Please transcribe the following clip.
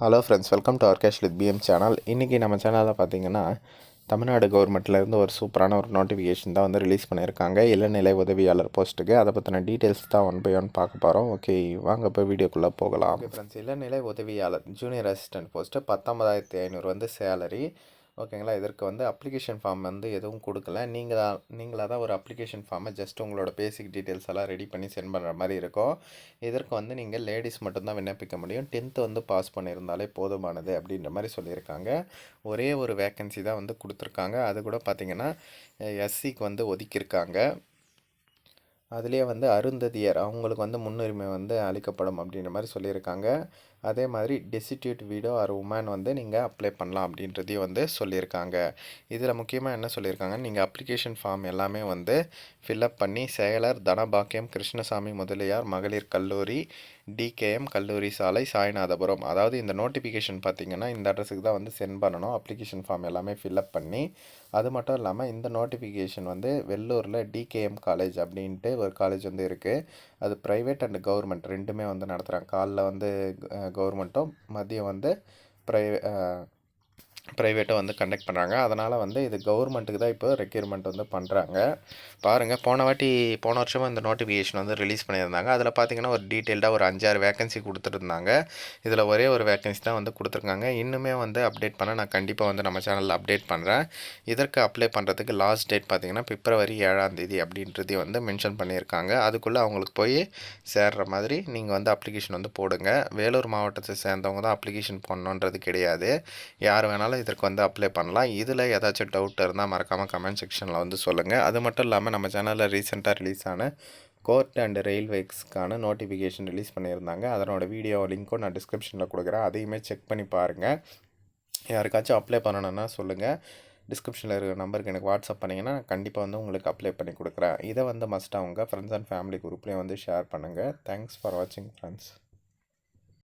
Hello friends welcome to our cash with PM channel இன்றைக்கி நம்ம சேனலில் பார்த்தீங்கன்னா தமிழ்நாடு கவர்மெண்ட்லேருந்து ஒரு சூப்பரான ஒரு நோட்டிஃபிகேஷன் தான் வந்து ரிலீஸ் பண்ணியிருக்காங்க இளநிலை உதவியாளர் போஸ்ட்டுக்கு அதை பற்றின டீட்டெயில்ஸ் தான் ஒன் பை ஒன் பார்க்க போகிறோம் ஓகே வாங்க இப்போ வீடியோக்குள்ளே போகலாம். ஓகே ஃப்ரெண்ட்ஸ் இளநிலை உதவியாளர் ஜூனியர் அசிஸ்டன்ட் போஸ்ட்டு பத்தொம்பதாயிரத்தி ஐநூறு வந்து சேலரி ஓகேங்களா? இதற்கு வந்து அப்ளிகேஷன் ஃபார்ம் வந்து எதுவும் கொடுக்கல. நீங்கள் நீங்களாக தான் ஒரு அப்ளிகேஷன் ஃபார்மை ஜஸ்ட் உங்களோட பேசிக் டீட்டெயில்ஸ் எல்லாம் ரெடி பண்ணி சென்ட் பண்ணுற மாதிரி இருக்கும். இதற்கு வந்து நீங்கள் லேடிஸ் மட்டும்தான் விண்ணப்பிக்க முடியும். டென்த்து வந்து பாஸ் பண்ணியிருந்தாலே போதுமானது அப்படின்ற மாதிரி சொல்லியிருக்காங்க. ஒரே ஒரு வேக்கன்சி தான் வந்து கொடுத்துருக்காங்க. அது கூட பார்த்திங்கன்னா எஸ்சிக்கு வந்து ஒதுக்கியிருக்காங்க. அதுலேயே வந்து அருந்ததியர் அவங்களுக்கு வந்து முன்னுரிமை வந்து அளிக்கப்படும் அப்படின்ற மாதிரி சொல்லியிருக்காங்க. அதே மாதிரி டெசிடியூட் வீடோ ஆர் உமன் வந்து நீங்கள் அப்ளை பண்ணலாம் அப்படின்றதையும் வந்து சொல்லியிருக்காங்க. இதில் முக்கியமாக என்ன சொல்லியிருக்காங்க? நீங்கள் அப்ளிகேஷன் ஃபார்ம் எல்லாமே வந்து ஃபில்அப் பண்ணி செயலர் தனபாக்கியம் கிருஷ்ணசாமி முதலியார் மகளிர் கல்லூரி டிகேஎம் கல்லூரி சாலை சாய்நாதபுரம். அதாவது இந்த நோட்டிஃபிகேஷன் பார்த்திங்கன்னா இந்த அட்ரஸுக்கு தான் வந்து சென்ட் பண்ணணும். அப்ளிகேஷன் ஃபார்ம் எல்லாமே ஃபில்அப் பண்ணி அது மட்டும் இல்லாமல் இந்த நோட்டிஃபிகேஷன் வந்து வெள்ளூரில் டிகேஎம் காலேஜ் அப்படின்ட்டு ஒரு காலேஜ் வந்து இருக்குது அது ப்ரைவேட் அண்ட் கவர்மெண்ட் ரெண்டுமே வந்து நடத்துகிறாங்க காலைல வந்து கவர்மெண்ட்டும் மதியம் வந்து ப்ரை ப்ரைவேட்டை வந்து கண்டக்ட் பண்ணுறாங்க அதனால் வந்து இது கவர்மெண்ட்டுக்கு தான் இப்போ ரெக்யூர்மெண்ட் வந்து பண்ணுறாங்க பாருங்கள் போன வாட்டி போன வருஷமும் இந்த நோட்டிஃபிகேஷன் வந்து ரிலீஸ் பண்ணியிருந்தாங்க. அதில் பார்த்தீங்கன்னா ஒரு டீட்டெயில்டாக ஒரு அஞ்சாறு வேகன்சி கொடுத்துருந்தாங்க. இதில் ஒரே ஒரு வேகன்சி தான் வந்து கொடுத்துருக்காங்க. இன்னுமே வந்து அப்டேட் பண்ண நான் கண்டிப்பாக வந்து நம்ம சேனலில் அப்டேட் பண்ணுறேன் இதற்கு அப்ளை பண்ணுறதுக்கு லாஸ்ட் டேட் பார்த்திங்கன்னா பிப்ரவரி ஏழாம் தேதி அப்படின்றதையும் வந்து மென்ஷன் பண்ணியிருக்காங்க. அதுக்குள்ளே அவங்களுக்கு போய் சேர்ற மாதிரி நீங்கள் வந்து அப்ளிகேஷன் வந்து போடுங்க. வேலூர் மாவட்டத்தை சேர்ந்தவங்க தான் அப்ளிகேஷன் போடணுன்றது கிடையாது. யார் வேணாலும் இதற்கு வந்து அப்ளை பண்ணலாம். இதில் ஏதாச்சும் டவுட் இருந்தால் மறக்காமல் கமெண்ட் செக்ஷனில் வந்து சொல்லுங்கள் அது மட்டும் இல்லாமல் நம்ம சேனலில் ரீசெண்டாக ரிலீஸ் ஆன கோர்ட் அண்ட் ரயில்வேஸ்க்கான நோட்டிஃபிகேஷன் ரிலீஸ் பண்ணியிருந்தாங்க. அதனோட வீடியோ லிங்க்கும் நான் டிஸ்கிரிப்ஷனில் கொடுக்குறேன். அதையுமே செக் பண்ணி பாருங்கள் யாருக்காச்சும் அப்ளை பண்ணணுன்னா சொல்லுங்கள் டிஸ்கிரிப்ஷனில் இருக்கிற நம்பருக்கு எனக்கு வாட்ஸ்அப் பண்ணிங்கன்னா கண்டிப்பாக வந்து உங்களுக்கு அப்ளை பண்ணி கொடுக்குறேன். இதை வந்து மஸ்ட்டாக உங்கள் ஃப்ரெண்ட்ஸ் அண்ட் ஃபேமிலி குரூப்லேயும் வந்து ஷேர் பண்ணுங்கள் தேங்க்ஸ் ஃபார் வாட்சிங் ஃப்ரெண்ட்ஸ்